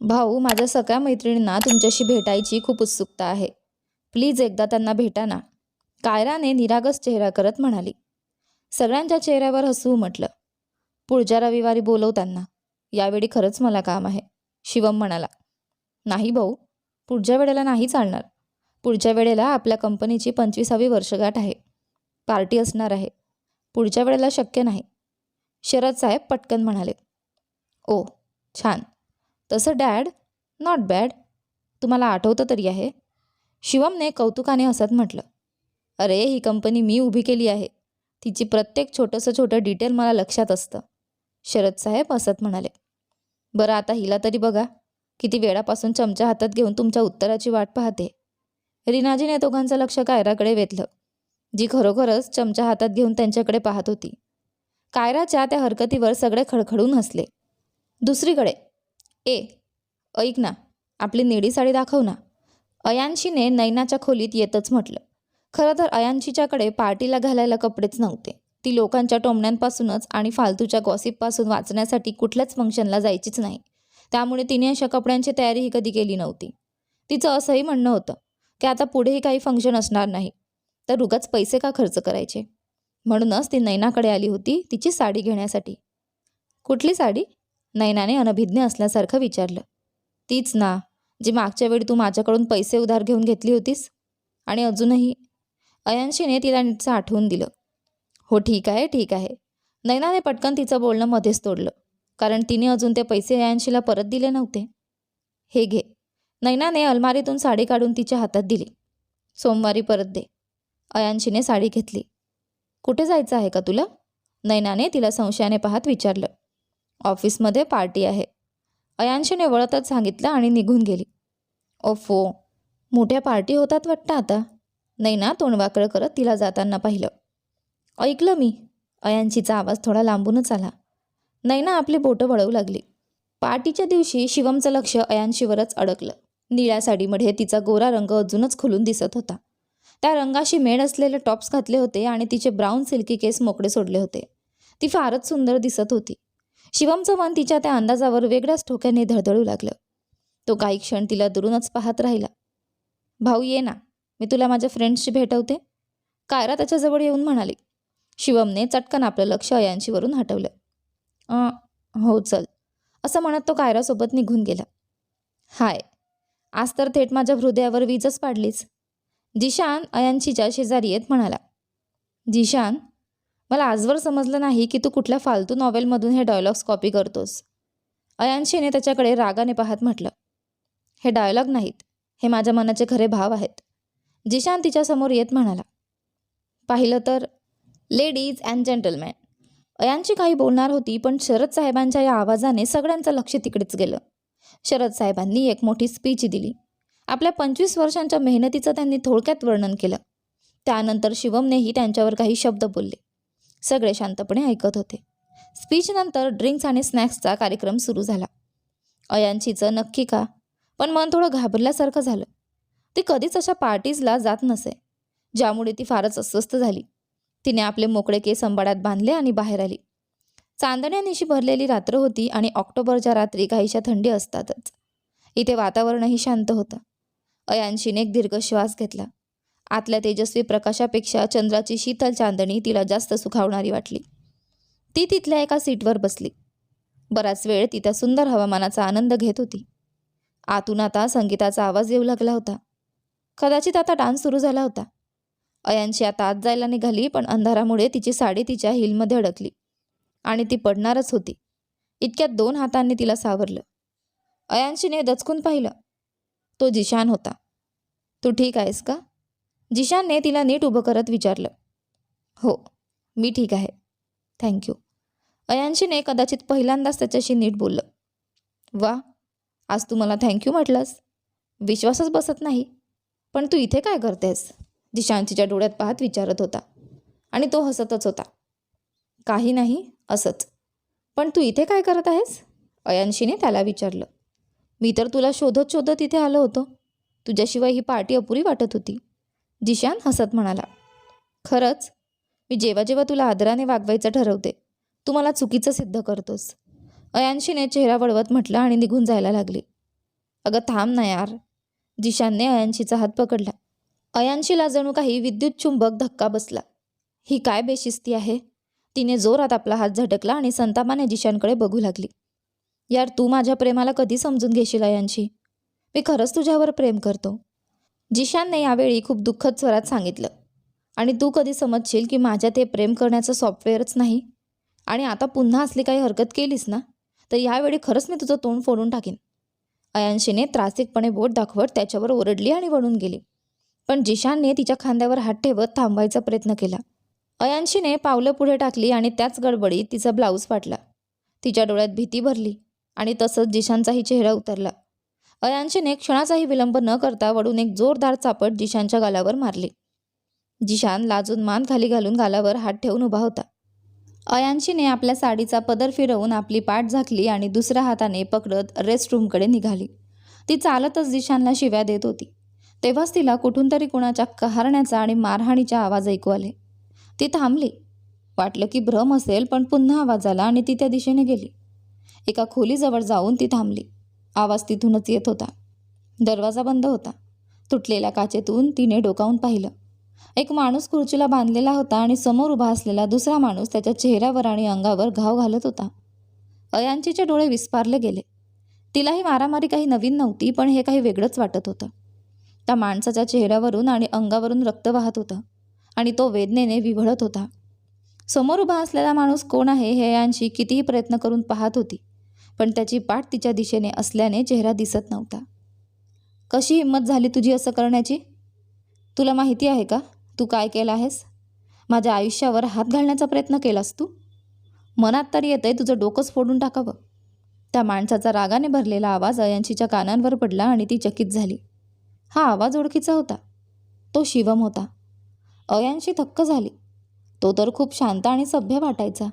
भाऊ माझ्या सगळ्या मैत्रिणींना तुमच्याशी भेटायची खूप उत्सुकता आहे. प्लीज एकदा त्यांना भेटा ना. कायराने निरागस चेहरा करत म्हणाली. सगळ्यांच्या चेहऱ्यावर हसू म्हटलं पुढच्या रविवारी बोलव त्यांना यावेळी खरंच मला काम आहे. शिवम म्हणाला. नाही भाऊ पुढच्या वेळेला नाही चालणार. पुढच्या वेळेला आपल्या कंपनीची पंचवीसावी वर्षगाठ आहे. पार्टी असणार आहे. पुढच्या वेळेला शक्य नाही. शरद साहेब पटकन म्हणाले. ओ छान. तसं डॅड नॉट बॅड. तुम्हाला आठवतं तरी आहे. शिवमने कौतुकाने हसत म्हटलं. अरे ही कंपनी मी उभी केली आहे. तिची प्रत्येक छोटंसं छोटं डिटेल मला लक्षात असतं. शरद साहेब हसत म्हणाले. बरं आता हिला तरी बघा. किती वेळापासून चमचा हातात घेऊन तुमच्या उत्तराची वाट पाहते. रिनाजीने दोघांचं लक्ष कायराकडे वेधलं. जी खरोखरच चमचा हातात घेऊन त्यांच्याकडे पाहत होती. कायराच्या त्या हरकतीवर सगळे खडखडून हसले. दुसरीकडे ए ऐक ना आपली निळी साडी दाखव ना. अयांशीने नैनाच्या खोलीत येतच म्हटलं. खरं तर अयांशीच्याकडे पार्टीला घालायला कपडेच नव्हते. ती लोकांच्या टोमण्यांपासूनच आणि फालतूच्या गॉसिपपासून वाचण्यासाठी कुठल्याच फंक्शनला जायचीच नाही. त्यामुळे तिने अशा कपड्यांची तयारीही कधी केली नव्हती. तिचं असंही म्हणणं होतं की आता पुढेही काही फंक्शन असणार नाही. तर उगाच पैसे का खर्च करायचे? म्हणूनच ती नैनाकडे आली होती तिची साडी घेण्यासाठी. कुठली साडी? नैनाने अनभिज्ञ असल्यासारखं विचारलं. तीच ना जी मागच्या वेळी तू माझ्याकडून पैसे उधार घेऊन घेतली होतीस? आणि अजूनही? अयांशीने तिला नीटचं आठवून दिलं. हो ठीक आहे ठीक आहे. नैनाने पटकन तिचं बोलणं मध्येच तोडलं कारण तिने अजून ते पैसे अयांशीला परत दिले नव्हते. हे घे. नैनाने अलमारीतून साडी काढून तिच्या हातात दिली. सोमवारी परत दे. अयांशीने साडी घेतली. कुठे जायचं आहे का तुला? नैनाने तिला संशयाने पाहत विचारलं. ऑफिसमध्ये पार्टी आहे. अयांशीने वळतच सांगितलं आणि निघून गेली. ओफो मोठ्या पार्टी होतात वाटतं आता. नाही ना तोंडवाकळं करत तिला जाताना पाहिलं. ऐकलं मी. अयांशीचा आवाज थोडा लांबूनच आला. नाही ना आपली बोटं वळवू लागली. पार्टीच्या दिवशी शिवमचं लक्ष अयांशीवरच अडकलं. निळ्या साडीमध्ये तिचा गोरा रंग अजूनच खुलून दिसत होता. त्या रंगाशी मेळ असलेले टॉप्स घातले होते आणि तिचे ब्राऊन सिल्की केस मोकळे सोडले होते. ती फारच सुंदर दिसत होती. शिवमचं मन तिच्या त्या अंदाजावर वेगळ्याच ठोक्याने धडधडू लागलं. तो काही क्षण तिला दुरूनच पाहत राहिला. भाऊ ये ना. मी तुला माझ्या फ्रेंड्सशी भेटवते. कायरा त्याच्याजवळ येऊन म्हणाली. शिवमने चटकन आपलं लक्ष अयांशीवरून हटवलं. हो चल. असं म्हणत तो कायरासोबत निघून गेला. हाय. आज तर थेट माझ्या हृदयावर वीजच पाडलीच जिशान अयांशीच्या शेजारी येत म्हणाला. जिशान मला आजवर समजलं नाही की तू कुठल्या फालतू नॉवेलमधून हे डायलॉग्स कॉपी करतोस. अयांशीने त्याच्याकडे रागाने पाहत म्हटलं हे डायलॉग नाहीत. हे माझ्या मनाचे खरे भाव आहेत. जिशान तिच्यासमोर येत म्हणाला पाहिलं तर लेडीज अँड जेंटलमॅन अयांशी काही बोलणार होती पण शरद साहेबांच्या या आवाजाने सगळ्यांचं लक्ष तिकडेच गेलं. शरद साहेबांनी एक मोठी स्पीच दिली. आपल्या पंचवीस वर्षांच्या मेहनतीचं त्यांनी थोडक्यात वर्णन केलं. त्यानंतर शिवमनेही त्यांच्यावर काही शब्द बोलले. सगळे शांतपणे ऐकत होते. स्पीचनंतर ड्रिंक्स आणि स्नॅक्सचा कार्यक्रम सुरू झाला. अयांशीचं नक्की का? पण मन थोडं घाबरल्यासारखं झालं. ती कधीच अशा पार्टीजला जात नसे ज्यामुळे ती फारच अस्वस्थ झाली. तिने आपले मोकळे केस अंबाड्यात बांधले आणि बाहेर आली. चांदण्यानिशी भरलेली रात्र होती आणि ऑक्टोबरच्या रात्री काहीशा थंडी असतातच. इथे वातावरणही शांत होतं. अयांशीने एक दीर्घ श्वास घेतला. आतल्या तेजस्वी प्रकाशापेक्षा चंद्राची शीतल चांदणी तिला जास्त सुखावणारी वाटली. ती तिथल्या एका सीटवर बसली. बराच वेळ ती त्या सुंदर हवामानाचा आनंद घेत होती. आतून आता संगीताचा आवाज येऊ लागला होता. कदाचित आता डान्स सुरू झाला होता. अयांशी आता आत जायला निघाली पण अंधारामुळे तिची साडी तिच्या हिलमध्ये अडकली आणि ती पडणारच होती. इतक्यात दोन हातांनी तिला सावरलं. अयांशीने दचकून पाहिलं. तो जिशान होता. तू ठीक आहेस का? जिशानने तिला नीट उभं करत विचारलं हो मी ठीक आहे. थँक्यू अयांशीने कदाचित पहिल्यांदाच त्याच्याशी नीट बोललं वा आज तू मला थँक्यू म्हटलंस. विश्वासच बसत नाही. पण तू इथे काय करतेस? जिशान तिच्या डोळ्यात पाहत विचारत होता आणि तो हसतच होता. काही नाही असंच. पण तू इथे काय करत आहेस? अयांशीने त्याला विचारलं. मी तर तुला शोधत शोधत इथे आलो होतो. तुझ्याशिवाय ही पार्टी अपुरी वाटत होती. जिशान हसत म्हणाला खरंच? मी जेव्हा जेव्हा तुला आदराने वागवायचं ठरवते तू मला चुकीचं सिद्ध करतोस. अयांशीने चेहरा वळवत म्हटलं आणि निघून जायला लागली. अगं थांब ना यार. जिशानने अयांशीचा हात पकडला. अयांशीला जणू काही विद्युत चुंबक धक्का बसला. ही काय बेशिस्ती आहे? तिने जोरात आपला हात झटकला आणि संतापाने जिशानकडे बघू लागली. यार तू माझ्या प्रेमाला कधी समजून घेशील अयांशी? मी खरंच तुझ्यावर प्रेम करतो. जिशानने यावेळी खूप दुःखद स्वरात सांगितलं. आणि तू कधी समजशील की माझ्यात हे प्रेम करण्याचं सॉफ्टवेअरच नाही? आणि आता पुन्हा असली काही हरकत केलीस ना? तर यावेळी खरंच मी तुझं तोंड फोडून टाकीन. अयांशीने त्रासिकपणे बोट दाखवत त्याच्यावर ओरडली आणि वळून गेली. पण जिशानने तिच्या खांद्यावर हात ठेवत थांबायचा प्रयत्न केला. अयांशीने पावलं पुढे टाकली आणि त्याच गडबडीत तिचा ब्लाऊज फाटला. तिच्या डोळ्यात भीती भरली आणि तसंच जिशानचाही चेहरा उतरला. अयांशीने क्षणाचाही विलंब न करता वडून एक जोरदार चापट जिशानच्या गालावर मारली. जिशान लाजून मान खाली घालून गालावर हात ठेवून उभा होता. अयांशीने आपल्या साडीचा पदर फिरवून आपली पाठ झाकली आणि दुसऱ्या हाताने पकडत रेस्ट रूमकडे निघाली. ती चालतच जिशानला शिव्या देत होती. तेव्हाच तिला कुठून तरी कुणाच्या कहारण्याचा आणि मारहाणीचा आवाज ऐकू आले. ती थांबली. वाटलं की भ्रम असेल पण पुन्हा आवाज आला आणि ती त्या दिशेने गेली. एका खोलीजवळ जाऊन ती थांबली. आवाज तिथूनच येत होता. दरवाजा बंद होता. तुटलेल्या काचेतून तिने डोकावून पाहिलं. एक माणूस खुर्चीला बांधलेला होता आणि समोर उभा असलेला दुसरा माणूस त्याच्या चेहऱ्यावर आणि अंगावर घाव घालत होता. अयांचीचे डोळे विस्पारले गेले. तिलाही मारामारी काही नवीन नव्हती पण हे काही वेगळंच वाटत होतं. त्या माणसाच्या चेहऱ्यावरून आणि अंगावरून रक्त वाहत होतं आणि तो वेदनेने विव्हळत होता. समोर उभा असलेला माणूस कोण आहे हे अयांशी कितीही प्रयत्न करून पाहत होती. पण त्याची पाठ तिच्या दिशेने असल्याने चेहरा दिसत नव्हता. कशी हिंमत झाली तुझी असं करण्याची? तुला माहिती आहे का? तू काय केलं आहेस? माझ्या आयुष्यावर हात घालण्याचा प्रयत्न केलास तू? मनात तरी येतंय तुझं डोकंच फोडून टाकावं. त्या माणसाचा रागाने भरलेला आवाज अयांशीच्या कानांवर पडला आणि ती चकित झाली. हा आवाज ओळखीचा होता. तो शिवम होता. अयांशी थक्क झाली. तो तर खूप शांत आणि सभ्य वाटायचा.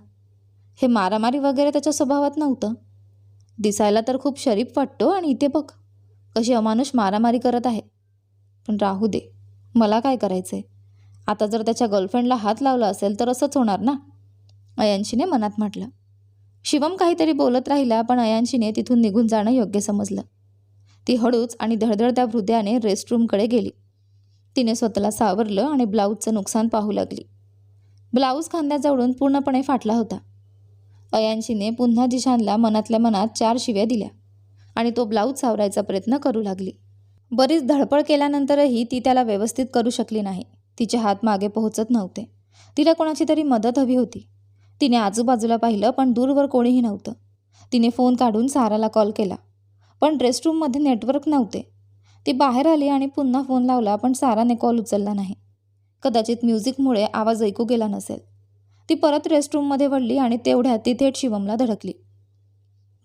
हे मारामारी वगैरे त्याच्या स्वभावात नव्हतं. दिसायला तर खूप शरीफ वाटतो आणि इथे बघ कशी अमानुष मारामारी करत आहे. पण राहू दे मला काय करायचं आहे आता जर त्याच्या गर्लफ्रेंडला हात लावला असेल तर असंच होणार ना? अयांशीने मनात म्हटलं. शिवम काहीतरी बोलत राहिला पण अयांशीने तिथून निघून जाणं योग्य समजलं. ती हळूच आणि धडधडत्या हृदयाने रेस्टरूमकडे गेली. तिने स्वतःला सावरलं आणि ब्लाऊजचं नुकसान पाहू लागली. ब्लाऊज खांद्याजवळून पूर्णपणे फाटला होता. अयांशीने पुन्हा जिशानला मनातल्या मनात चार शिव्या दिल्या आणि तो ब्लाऊज सावरायचा प्रयत्न करू लागली. बरीच धडपड केल्यानंतरही ती त्याला व्यवस्थित करू शकली नाही. तिचे हात मागे पोहोचत नव्हते. तिला कोणाची तरी मदत हवी होती. तिने आजूबाजूला पाहिलं पण दूरवर कोणीही नव्हतं. तिने फोन काढून साराला कॉल केला. पण ड्रेसरूममध्ये नेटवर्क नव्हते. ती बाहेर आली आणि पुन्हा फोन लावला पण साराने कॉल उचलला नाही. कदाचित म्युझिकमुळे आवाज ऐकू गेला नसेल. ती परत रेस्टरूममध्ये वळली आणि तेवढ्यात ती थेट शिवमला धडकली.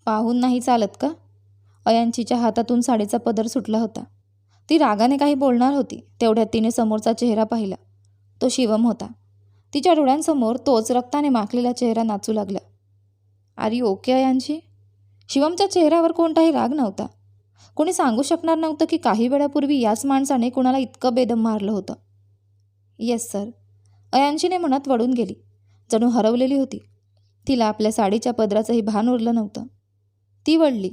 पाहून नाही चालत का? अयांचीच्या हातातून साडीचा पदर सुटला होता. ती रागाने काही बोलणार होती तेवढ्यात तिने समोरचा चेहरा पाहिला. तो शिवम होता. तिच्या डोळ्यांसमोर तोच रक्ताने माखलेला चेहरा नाचू लागला. अरे ओके अयांशी शिवमच्या चेहऱ्यावर कोणताही राग नव्हता. कोणी सांगू शकणार नव्हतं की काही वेळापूर्वी याच माणसाने कुणाला इतकं बेदम मारलं होतं. Yes sir. अयांशीने म्हणत वळून गेली. जणू हरवलेली होती. तिला आपल्या साडीच्या पदराचंही भान उरलं नव्हतं. ती वळली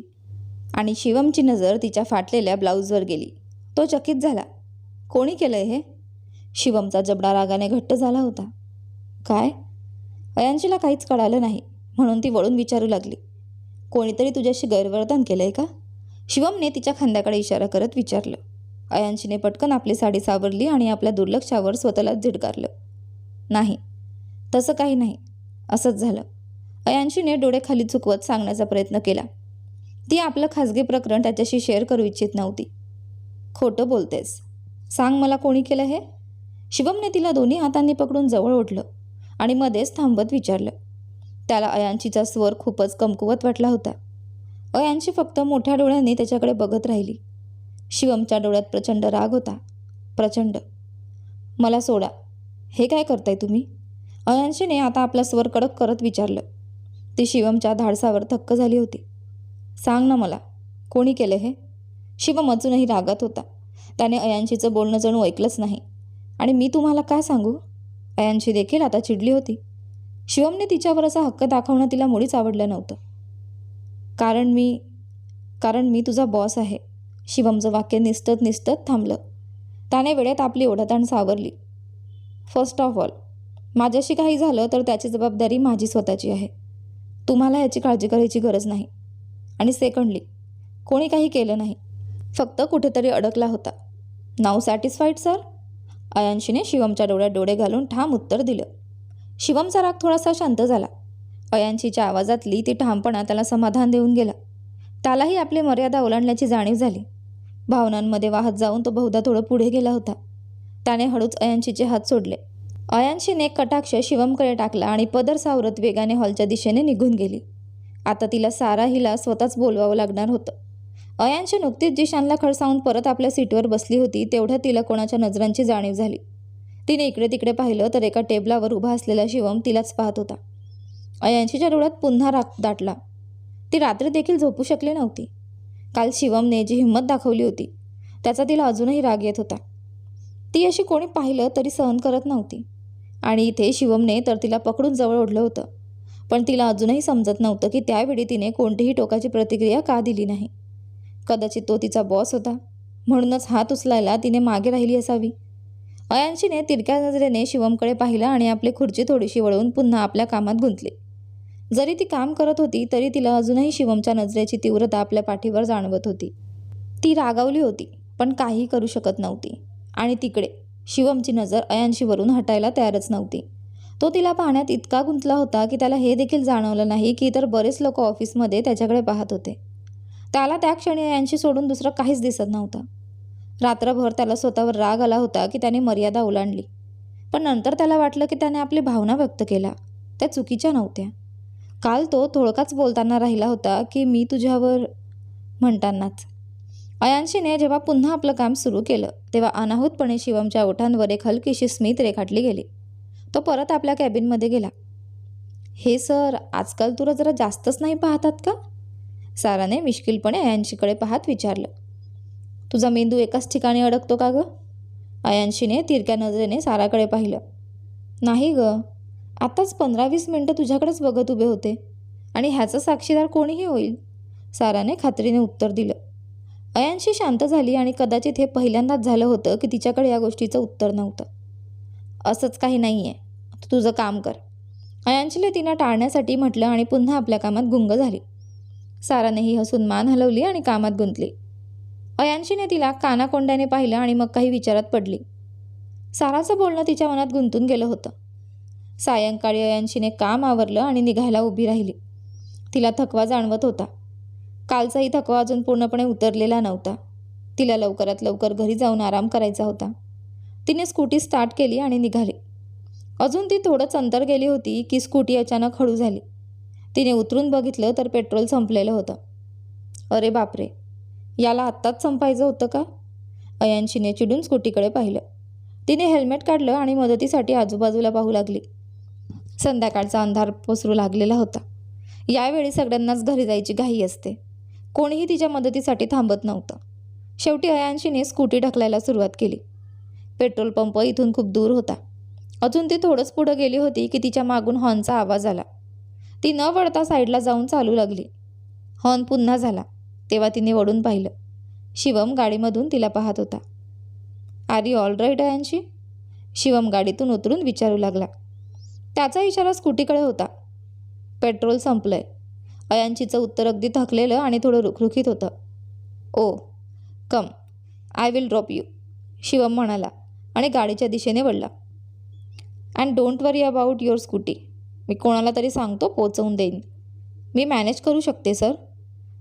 आणि शिवमची नजर तिच्या फाटलेल्या ब्लाऊजवर गेली. तो चकित झाला. कोणी केलं हे? शिवमचा जबडा रागाने घट्ट झाला होता. काय? अयांशीला काहीच कळालं नाही म्हणून ती वळून विचारू लागली. कोणीतरी तुझ्याशी गैरवर्तन केलं आहे का? शिवमने तिच्या खांद्याकडे इशारा करत विचारलं. अयांशीने पटकन आपली साडी सावरली आणि आपल्या दुर्लक्षावर स्वतःला झिडकारलं. नाही. तसं काही नाही. असंच झालं. अयांशीने डोळे खाली चुकवत सांगण्याचा प्रयत्न केला. ती आपलं खाजगी प्रकरण त्याच्याशी शेअर करू इच्छित नव्हती. खोटं बोलतेस. सांग मला कोणी केलं हे? शिवमने तिला दोन्ही हातांनी पकडून जवळ ओढलं आणि मध्येच थांबत विचारलं. त्याला अयांशीचा स्वर खूपच कमकुवत वाटला होता. अयांशी फक्त मोठ्या डोळ्यांनी त्याच्याकडे बघत राहिली. शिवमच्या डोळ्यात प्रचंड राग होता. प्रचंड. मला सोडा. हे काय करताय तुम्ही? अयांशीने आता आपला स्वर कडक करत विचारलं. ती शिवमच्या धाडसावर थक्क झाली होती. सांग ना मला कोणी केलं हे? शिवम अजूनही रागात होता. त्याने अयांशीचं बोलणं जणू ऐकलंच नाही. आणि मी तुम्हाला काय सांगू? अयांशी देखील आता चिडली होती. शिवमने तिच्यावर असा हक्क दाखवणं तिला मुळीच आवडलं नव्हतं. कारण मी कारण मी तुझा बॉस आहे शिवमचं वाक्य निस्तत निस्तत थांबलं. त्याने वेळेत आपली ओढताण सावरली. फर्स्ट ऑफ ऑल माझ्याशी काही झालं तर त्याची जबाबदारी माझी स्वतःची आहे. तुम्हाला याची काळजी करायची गरज नाही. आणि सेकंडली कोणी काही केलं नाही. फक्त कुठेतरी अडकला होता. नाव सॅटिस्फाईड सर अयांशीने शिवमच्या डोळ्यात डोळे घालून ठाम उत्तर दिलं. शिवमचा राग थोडासा शांत झाला. अयांशीच्या आवाजातली ती ठामपणा त्याला समाधान देऊन गेला. त्यालाही आपली मर्यादा ओलांडल्याची जाणीव झाली. भावनांमध्ये वाहत जाऊन तो बहुधा थोडं पुढे गेला होता. त्याने हळूच अयांशीचे हात सोडले. अयांशीने कटाक्ष शिवमकडे टाकला आणि पदर सावरत वेगाने हॉलच्या दिशेने निघून गेली. आता तिला सारा हिला स्वतःच बोलवावं लागणार होतं. अयांशी नुकतीच जिशानला खडसावून परत आपल्या सीटवर बसली होती तेवढ्या तिला कोणाच्या नजरांची जाणीव झाली. तिने इकडे तिकडे पाहिलं तर एका टेबलावर उभा असलेला शिवम तिलाच पाहत होता. अयांशीच्या डोळ्यात पुन्हा राग दाटला. ती रात्री देखील झोपू शकली नव्हती. काल शिवमने जी हिंमत दाखवली होती त्याचा तिला अजूनही राग येत होता. ती अशी कोणी पाहिलं तरी सहन करत नव्हती. आणि इथे शिवमने तर तिला पकडून जवळ ओढलं होतं. पण तिला अजूनही समजत नव्हतं की त्यावेळी तिने कोणतीही टोकाची प्रतिक्रिया का दिली नाही. कदाचित तो तिचा बॉस होता. म्हणूनच हात उचलायला तिने मागे राहिली असावी. अयांशीने तिरक्या नजरेने शिवमकडे पाहिलं आणि आपली खुर्ची थोडीशी वळवून पुन्हा आपल्या कामात गुंतली. जरी ती काम करत होती तरी तिला अजूनही शिवमच्या नजरेची तीव्रता आपल्या पाठीवर जाणवत होती. ती रागावली होती पण काही करू शकत नव्हती. आणि तिकडे शिवमची नजर अयांशीवरून हटायला तयारच नव्हती. तो तिला पाहण्यात इतका गुंतला होता की त्याला हे देखील जाणवलं नाही की इतर बरेच लोक ऑफिसमध्ये त्याच्याकडे पाहत होते. त्याला त्या क्षणी अयांशी सोडून दुसरं काहीच दिसत नव्हतं. रात्रभर त्याला स्वतःवर राग आला होता की त्याने मर्यादा ओलांडली. पण नंतर त्याला वाटलं की त्याने आपली भावना व्यक्त केल्या. त्या चुकीच्या नव्हत्या. काल तो थोडकाच बोलताना राहिला होता की मी तुझ्यावर म्हणतानाच. अयांशीने जेव्हा पुन्हा आपलं काम सुरू केलं तेव्हा अनाहूतपणे शिवमच्या ओठांवर एक हलकीशी स्मित रेखाटली गेली. तो परत आपल्या कॅबिनमध्ये गेला. हे सर आजकाल तुला जरा जास्तच नाही पाहतात का? साराने मिश्किलपणे अयांशीकडे पाहत विचारलं. तुझा मेंदू एकाच ठिकाणी अडकतो का गं? अयांशीने तिरक्या नजरेने साराकडे पाहिलं. नाही ग आत्ताच पंधरा वीस मिनटं तुझ्याकडेच बघत उभे होते आणि ह्याचा साक्षीदार कोणीही होईल? साराने खात्रीने उत्तर दिलं. अयांशी शांत झाली आणि कदाचित हे पहिल्यांदाच झालं होतं की तिच्याकडे या गोष्टीचं उत्तर नव्हतं. असंच काही नाही आहे तू तुझं काम कर. अयांशीने तिनं टाळण्यासाठी म्हटलं आणि पुन्हा आपल्या कामात गुंग झाली. सारानेही हसून मान हलवली आणि कामात गुंतली. अयांशीने तिला कानाकोंड्याने पाहिलं आणि मग काही विचारात पडली. साराचं बोलणं तिच्या मनात गुंतून गेलं होतं. सायंकाळी अयांशीने काम आवरलं आणि निघायला उभी राहिली. तिला थकवा जाणवत होता. कालचाही थकवा अजून पूर्णपणे उतरलेला नव्हता. तिला लवकरात लवकर घरी जाऊन आराम करायचा होता. तिने स्कूटी स्टार्ट केली आणि निघाली. अजून ती थोडंच अंतर गेली होती की स्कूटी अचानक हळू झाली. तिने उतरून बघितलं तर पेट्रोल संपलेलं होतं. अरे बापरे! याला आत्ताच संपायचं होतं का? अयांशीने चिडून स्कूटीकडे पाहिलं. तिने हेल्मेट काढलं आणि मदतीसाठी आजूबाजूला पाहू लागली. संध्याकाळचा अंधार पसरू लागलेला होता. यावेळी सगळ्यांनाच घरी जायची घाई असते. कोणीही तिच्या मदतीसाठी थांबत नव्हतं. शेवटी अयांशीने स्कूटी ढकलायला सुरुवात केली. पेट्रोल पंप इथून खूप दूर होता. अजून ती थोडंच पुढं गेली होती की तिच्या मागून हॉर्नचा आवाज आला. ती न वळता साईडला जाऊन चालू लागली. हॉर्न पुन्हा झाला तेव्हा तिने वळून पाहिलं. शिवम गाडीमधून तिला पाहत होता. Are you all right Ayanshi? Shivam गाडीतून उतरून विचारू लागला. त्याचा इशारा स्कूटीकडे होता. पेट्रोल संपलंय. अयांशीचं उत्तर अगदी थकलेलं आणि थोडं रुखरुखीत होतं. ओ come. I will drop you. Shivam म्हणाला आणि गाडीच्या दिशेने वळला. And don't worry about your scooty. मी कोणाला तरी सांगतो पोचवून देईन. मी मॅनेज करू शकते सर.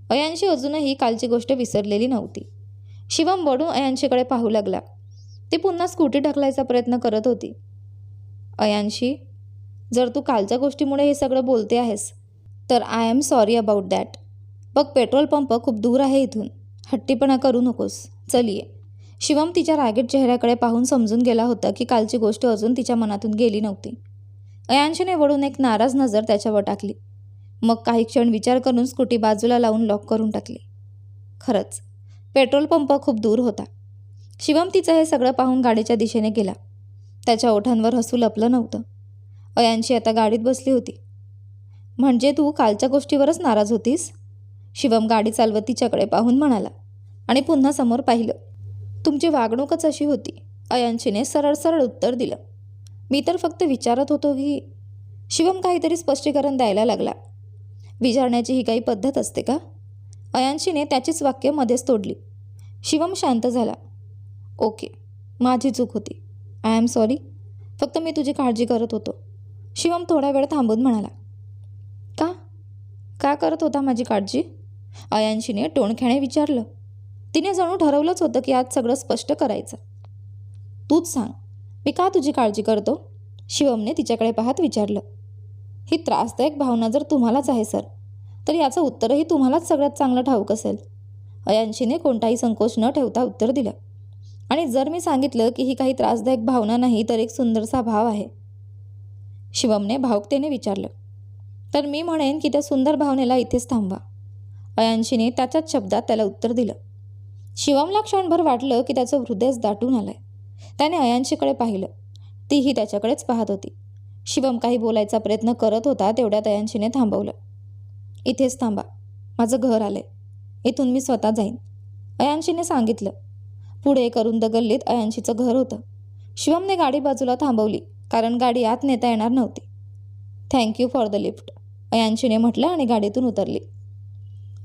अयांशी अजूनही कालची गोष्ट विसरलेली नव्हती. शिवम वडून अयांशीकडे पाहू लागला. ती पुन्हा स्कूटी ढकलायचा प्रयत्न करत होती. अयांशी जर तू कालच्या गोष्टीमुळे हे सगळं बोलते आहेस तर I am sorry about that बघ पेट्रोल पंप खूप दूर आहे इथून. हट्टीपणा करू नकोस. चल ये शिवम तिच्या रागीट चेहऱ्याकडे पाहून समजून गेला होता की कालची गोष्ट अजून तिच्या मनातून गेली नव्हती. अयांशने वळून एक नाराज नजर त्याच्यावर टाकली. मग काही क्षण विचार करून स्कूटी बाजूला लावून लॉक करून टाकली. खरंच पेट्रोल पंप खूप दूर होता. शिवम तिचं हे सगळं पाहून गाडीच्या दिशेने गेला. त्याच्या ओठांवर हसू लपलं नव्हतं. अयांशी आता गाडीत बसली होती. म्हणजे तू कालच्या गोष्टीवरच नाराज होतीस? शिवम गाडी चालवत तिच्याकडे पाहून म्हणाला आणि पुन्हा समोर पाहिलं. तुमची वागणूकच अशी होती. अयांशीने सरळ सरळ उत्तर दिलं. मी तर फक्त विचारत होतो की शिवम काहीतरी स्पष्टीकरण द्यायला लागला. विचारण्याची ही काही पद्धत असते का? अयांशीने त्याचीच वाक्य मध्येच तोडली. शिवम शांत झाला. ओके माझी चूक होती. I am sorry. फक्त मी तुझी काळजी करत होतो. शिवम थोडा वेळ थांबून म्हणाला. का करत होता माझी काळजी? अयांशीने टोणख्याने विचारलं. तिने जणू ठरवलंच होतं की आज सगळं स्पष्ट करायचं. तूच सांग मी का तुझी काळजी करतो? शिवमने तिच्याकडे पाहत विचारलं. ही त्रासदायक भावना जर तुम्हालाच आहे सर तर याचं उत्तरही तुम्हालाच सगळ्यात चांगलं ठाऊक असेल. अयांशीने कोणताही संकोच न ठेवता उत्तर दिलं. आणि जर मी सांगितलं की ही काही त्रासदायक भावना नाही तर एक सुंदरसा भाव आहे. शिवमने भावुकतेने विचारलं. तर मी म्हणेन की त्या सुंदर भावनेला इथेच थांबवा. अयांशीने त्याच्याच शब्दात त्याला उत्तर दिलं. शिवमला क्षणभर वाटलं की त्याचं हृदयच दाटून आलंय. त्याने अयांशीकडे पाहिलं. तीही त्याच्याकडेच पाहत होती. शिवम काही बोलायचा प्रयत्न करत होता तेवढ्यात अयांशीने थांबवलं. इथेच थांबा. माझं घर आलंय. इथून मी स्वतः जाईन. अयांशीने सांगितलं. पुढे करून गल्लीत अयांशीचं घर होतं. शिवमने गाडी बाजूला थांबवली कारण गाडी आत नेता येणार नव्हती. Thank you for the lift अयांशीने म्हटलं आणि गाडीतून उतरली.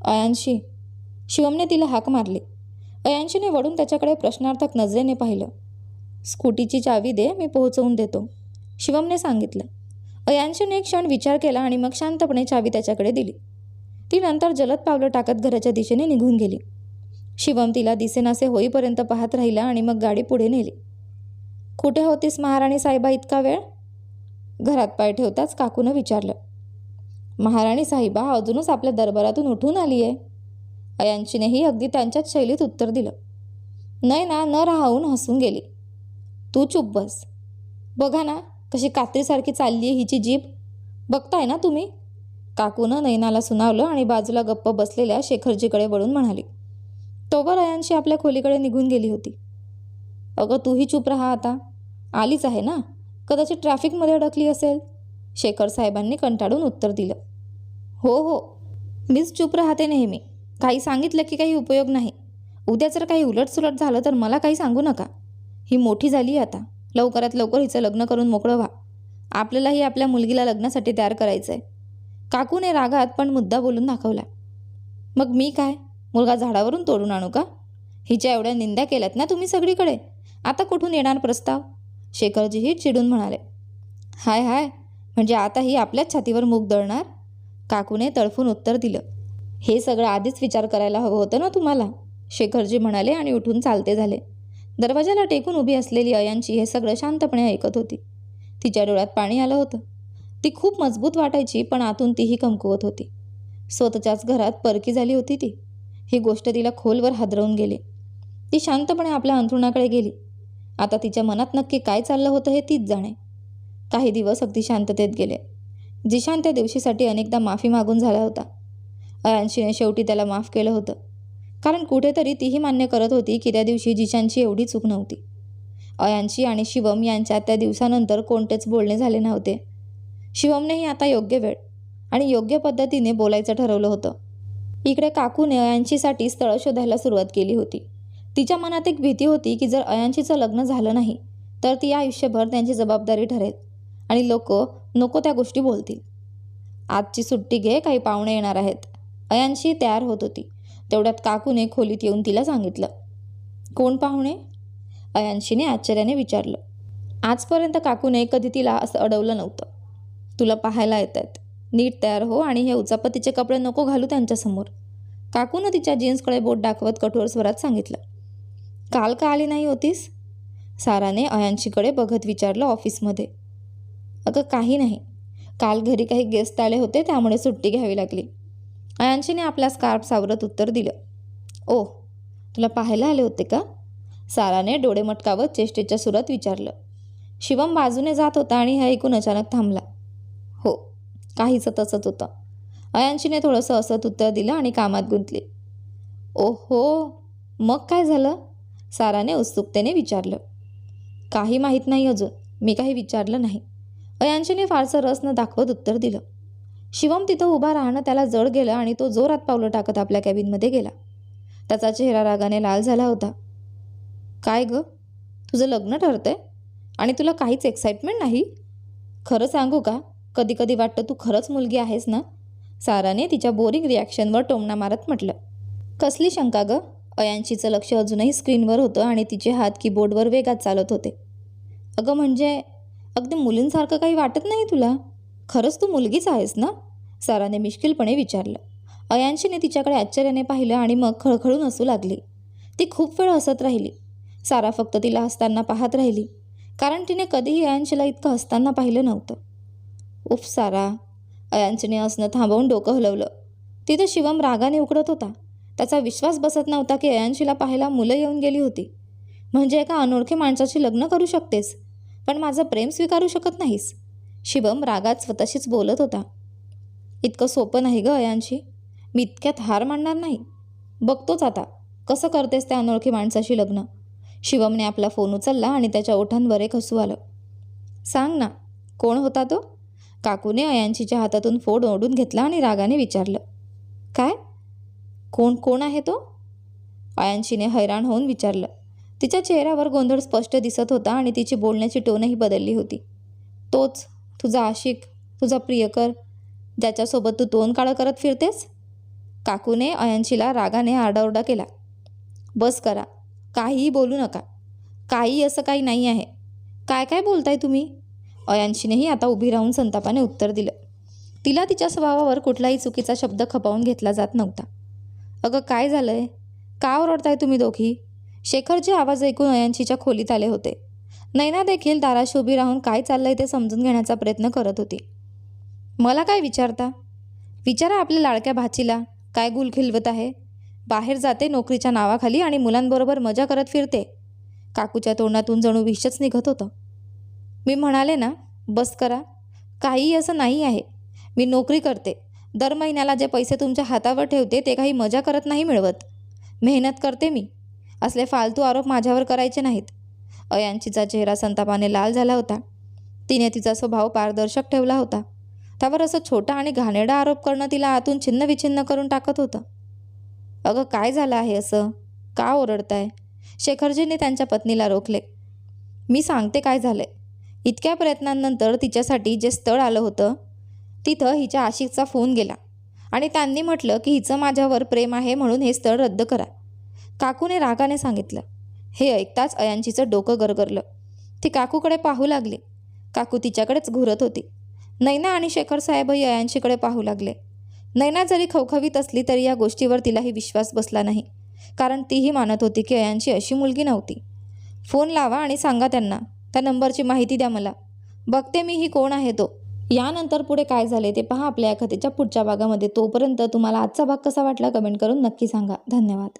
अयांशी शिवमने तिला हाक मारली. अयांशीने वळून त्याच्याकडे प्रश्नार्थक नजरेने पाहिलं. स्कूटीची चावी दे मी पोहोचवून देतो. शिवमने सांगितलं. अयांशीने एक क्षण विचार केला आणि मग शांतपणे चावी त्याच्याकडे दिली. ती नंतर जलद पावलं टाकत घराच्या दिशेने निघून गेली. शिवम तिला दिसेनासे होईपर्यंत पाहत राहिला आणि मग गाडी पुढे नेली. कुठे होतीस महाराणी साहेबा इतका वेळ? घरात पाय ठेवताच काकूनं विचारलं. महाराणी साहेबा अजूनच आपल्या दरबारातून उठून आली आहे अयांशीनेही अगदी त्यांच्याच शैलीत उत्तर दिलं. नयना न राहून हसून गेली. तू चुप बस. बघा ना कशी कात्रीसारखी चालली आहे हिची जीभ. बघताय ना तुम्ही? काकूनं नयनाला सुनावलं आणि बाजूला गप्प बसलेल्या शेखरजीकडे वळून म्हणाली तोवर अयांशी आपल्या खोलीकडे निघून गेली होती. अगं तूही चूप राहा आता. आलीच आहे ना. कदाचित ट्रॅफिकमध्ये अडकली असेल. शेखर साहेबांनी कंटाळून उत्तर दिलं. हो हो. मीच चूप राहते नेहमी. काही सांगितलं की काही उपयोग नाही. उद्या जर काही उलटसुलट झालं तर मला काही सांगू नका. ही मोठी झाली आता. लवकरात लवकर हिचं लग्न करून मोकळं व्हा. आपल्यालाही आपल्या मुलगीला लग्नासाठी तयार करायचं आहे काकूने रागात पण मुद्दा बोलून दाखवला. मग मी काय? मुलगा झाडावरून तोडून आणू का? हिच्या एवढ्या निंदा केल्यात ना तुम्ही सगळीकडे? आता कुठून येणार प्रस्ताव? शेखरजीही चिडून म्हणाले. हाय हाय. म्हणजे आता ही आपल्याच छातीवर मूग दळणार? काकूने तळफून उत्तर दिलं. हे सगळं आधीच विचार करायला हवं होतं ना तुम्हाला? शेखरजी म्हणाले आणि उठून चालते झाले. दरवाजाला टेकून उभी असलेली अयांची हे सगळं शांतपणे ऐकत होती. तिच्या डोळ्यात पाणी आलं होतं. ती खूप मजबूत वाटायची पण आतून तीही कमकुवत होती. स्वतःच्याच घरात परकी झाली होती ती. ही गोष्ट तिला खोलवर हादरवून गेली. ती शांतपणे आपल्या अंथरुणाकडे गेली. आता तिच्या मनात नक्की काय चाललं होतं हे तीच जाणे. काही दिवस अगदी शांततेत गेले. जिशान त्या दिवशीसाठी अनेकदा माफी मागून झाला होता. अयांशीने शेवटी त्याला माफ केलं होतं. कारण कुठेतरी तीही मान्य करत होती की त्या दिवशी जिशांची एवढी चूक नव्हती. अयांशी आणि शिवम यांच्यात त्या दिवसानंतर कोणतेच बोलणे झाले नव्हते. शिवमनेही आता योग्य वेळ आणि योग्य पद्धतीने बोलायचं ठरवलं होतं. इकडे काकूने अयांशीसाठी स्थळं शोधायला सुरुवात केली होती. तिच्या मनात एक भीती होती की जर अयांशीचं लग्न झालं नाही तर ती आयुष्यभर त्यांची जबाबदारी ठरेल आणि लोक नको त्या गोष्टी बोलतील. आजची सुट्टी घे काही पाहुणे येणार आहेत. अयांशी तयार होत होती. तेवढ्यात काकूने खोलीत येऊन तिला सांगितलं. कोण पाहुणे? अयांशीने आश्चर्याने विचारलं. आजपर्यंत काकूने कधी तिला असं अडवलं नव्हतं. तुला पाहायला येत आहेत. नीट तयार हो आणि हे उचापतीचे कपडे नको घालू त्यांच्यासमोर काकूनं तिच्या जीन्सकडे बोट दाखवत कठोर स्वरात सांगितलं. काल का आली नाही होतीस? साराने अयांशीकडे बघत विचारलं ऑफिसमध्ये. अगं काही नाही. काल घरी काही गेस्ट आले होते त्यामुळे सुट्टी घ्यावी लागली. अयांशीने आपला स्कार्फ सावरत उत्तर दिलं. ओ तुला पाहायला आले होते का? साराने डोळे मटकावत चेष्टेच्या सुरात विचारलं. शिवम बाजूने जात होता आणि हे ऐकून अचानक थांबला. हो काहीचं तसंच होतं. अयांशीने थोडंसं असत उत्तर दिलं आणि कामात गुंतली. ओहो मग काय झालं? साराने उत्सुकतेने विचारलं. काही माहीत नाही अजून. मी काही विचारलं नाही. अयांशीने फारसं रस न दाखवत उत्तर दिलं. शिवम तिथं उभा राहणं त्याला जड गेलं आणि तो जोरात पावलं टाकत आपल्या कॅबिनमध्ये गेला. त्याचा चेहरा रागाने लाल झाला होता. काय ग? तुझं लग्न ठरतंय? आणि तुला काहीच एक्साइटमेंट नाही? खरं सांगू का? कधी कधी वाटतं तू खरंच मुलगी आहेस ना? साराने तिच्या बोरिंग रिॲक्शनवर टोमणा मारत म्हटलं. कसली शंका ग? अयांशीचं लक्ष अजूनही स्क्रीनवर होतं आणि तिचे हात कीबोर्डवर वेगात चालत होते. अगं म्हणजे अगदी मुलींसारखं काही वाटत नाही तुला? खरंच तू मुलगीच आहेस ना? साराने मिश्किलपणे विचारलं. अयांशीने तिच्याकडे आश्चर्याने पाहिलं आणि मग खळखळून हसू लागली. ती खूप वेळ हसत राहिली. सारा फक्त तिला हसताना पाहत राहिली. कारण तिने कधीही अयांशीला इतकं हसताना पाहिलं नव्हतं. उफ सारा. अयांशीने हसणं थांबवून डोकं हलवलं. तिथं शिवम रागाने उकडत होता. त्याचा विश्वास बसत नव्हता की अयांशीला पाहायला मुलं येऊन गेली होती. म्हणजे एका अनोळखी माणसाशी लग्न करू शकतेस? पण माझं प्रेम स्वीकारू शकत नाहीस. शिवम रागात स्वतःशीच बोलत होता. इतकं सोपं नाही गं अयांशी. मी इतक्यात हार मानणार नाही. बघतोच आता. कसं करतेस त्या अनोळखी माणसाशी लग्न? शिवमने आपला फोन उचलला आणि त्याच्या ओठांवर एक हसू आलं. सांग ना कोण होता तो? काकूने अयांशीच्या हातातून फोड ओढून घेतला आणि रागाने विचारलं. काय? कोण कोण आहे तो? अयांशीने हैराण होऊन विचारलं. तिच्या चेहऱ्यावर गोंधळ स्पष्ट दिसत होता आणि तिची बोलण्याची टोनही बदलली होती. तोच तुझा आशिक तुझा प्रियकर ज्याच्यासोबत तू तोंड काळं करत फिरतेस काकूने अयांशीला रागाने आरडाओरडा केला. बस करा काहीही बोलू नका. काही असं काही नाही आहे. काय काय बोलताय तुम्ही अयांशीनेही आता उभी राहून संतापाने उत्तर दिलं. तिला तिच्या स्वभावावर कुठलाही चुकीचा शब्द खपावून घेतला जात नव्हता. अगं काय झालं आहे का ओरडताय तुम्ही दोघी? शेखरचे आवाज ऐकून अयांशीच्या खोलीत आले होते. नैना देखील दाराशी उभी राहून काय चाललंय ते समजून घेण्याचा प्रयत्न करत होती. मला काय विचारता? विचारा आपल्या लाडक्या भाचीला. काय गुल खिलवत आहे? बाहेर जाते नोकरीच्या नावाखाली आणि मुलांबरोबर मजा करत फिरते. काकूच्या तोंडातून जणू विषच निघत होतं. मी म्हणाले ना बस करा. काहीही असं नाही आहे. मी नोकरी करते. दर महिन्याला जे पैसे तुमच्या हातावर ठेवते ते काही मजा करत नाही मिळवत. मेहनत करते मी. असले फालतू आरोप माझ्यावर करायचे नाहीत. अयांचीचा चेहरा संतापाने लाल झाला होता. तिने तिचा स्वभाव पारदर्शक ठेवला होता. त्यावर असं छोटा आणि घाणेरडा आरोप करणं तिला आतून छिन्न विछिन्न करून टाकत होतं. अगं काय झालं आहे असं? का ओरडताय? शेखरजीने त्यांच्या पत्नीला रोखले. मी सांगते काय झालंय. इतक्या प्रयत्नांनंतर तिच्यासाठी जे स्थळ आलं होतं तिथं हिच्या आशिकचा फोन गेला आणि त्यांनी म्हटलं की हिचं माझ्यावर प्रेम आहे म्हणून हे स्थळ रद्द करा. काकूने रागाने सांगितलं. हे ऐकताच अयांशीचं डोकं गरगरलं. ती काकूकडे पाहू लागली. काकू तिच्याकडेच घुरत होती. नैना आणि शेखर साहेबही अयांशीकडे पाहू लागले. नैना जरी खवखवीत असली तरी या गोष्टीवर तिलाही विश्वास बसला नाही. कारण तीही मानत होती की अयांशी अशी मुलगी नव्हती. फोन लावा आणि सांगा त्यांना. त्या नंबरची माहिती द्या मला. बघते मी ही कोण आहे तो. यानंतर पुढे काय झाले ते पहा आपल्या या कथेच्या पुढच्या भागामध्ये. तोपर्यंत तुम्हाला आजचा भाग कसा वाटला कमेंट करून नक्की सांगा. धन्यवाद.